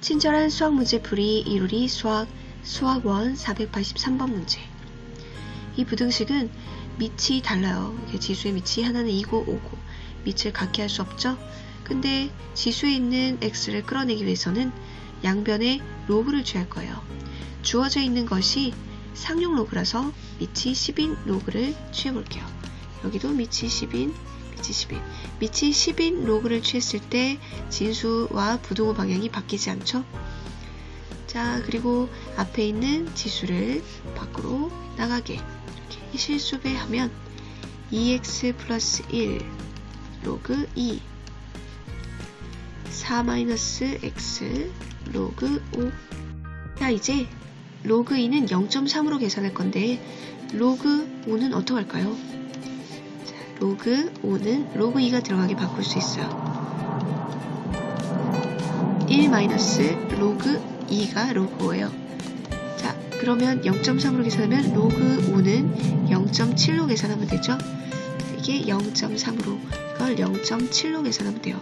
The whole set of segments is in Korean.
친절한 수학 문제 풀이 이루리 수학 수학 원 483번 문제. 이 부등식은 밑이 달라요. 지수의 밑이 하나는 2고 5고 밑을 같게 할 수 없죠. 근데 지수에 있는 x를 끌어내기 위해서는 양변에 로그를 취할 거예요. 주어져 있는 것이 상용 로그라서 밑이 10인 로그를 취해 볼게요. 여기도 밑이 10인 밑이 10인 밑이 10인 로그를 취했을 때 진수와 부등호 방향이 바뀌지 않죠? 자 그리고 앞에 있는 지수를 밖으로 나가게 이렇게 실수배하면 2x 플러스 1 로그 2 4 마이너스 x 로그 5 자 이제 로그 2는 0.3으로 계산할 건데 로그 5는 어떻게 할까요? 자, 로그 5는 로그 2가 들어가게 바꿀 수 있어요. 1 마이너스 로그 2가 로그 5예요. 자, 그러면 0.3으로 계산하면 로그 5는 0.7로 계산하면 되죠? 이게 0.3으로 이걸 0.7로 계산하면 돼요.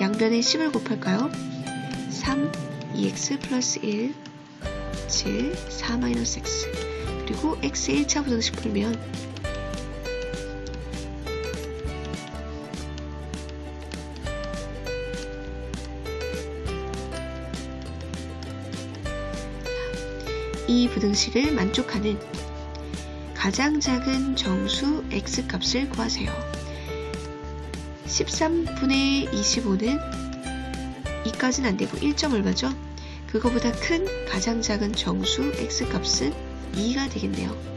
양변에 10을 곱할까요? 3, 2x 플러스 1, 7, 4 마이너스 x 그리고 x 1차 부등식 풀면 이 부등식을 만족하는 가장 작은 정수 x 값을 구하세요. 13분의 25는 2까지는 안 되고 1점 얼마죠? 그거보다 큰 가장 작은 정수 x 값은 2가 되겠네요.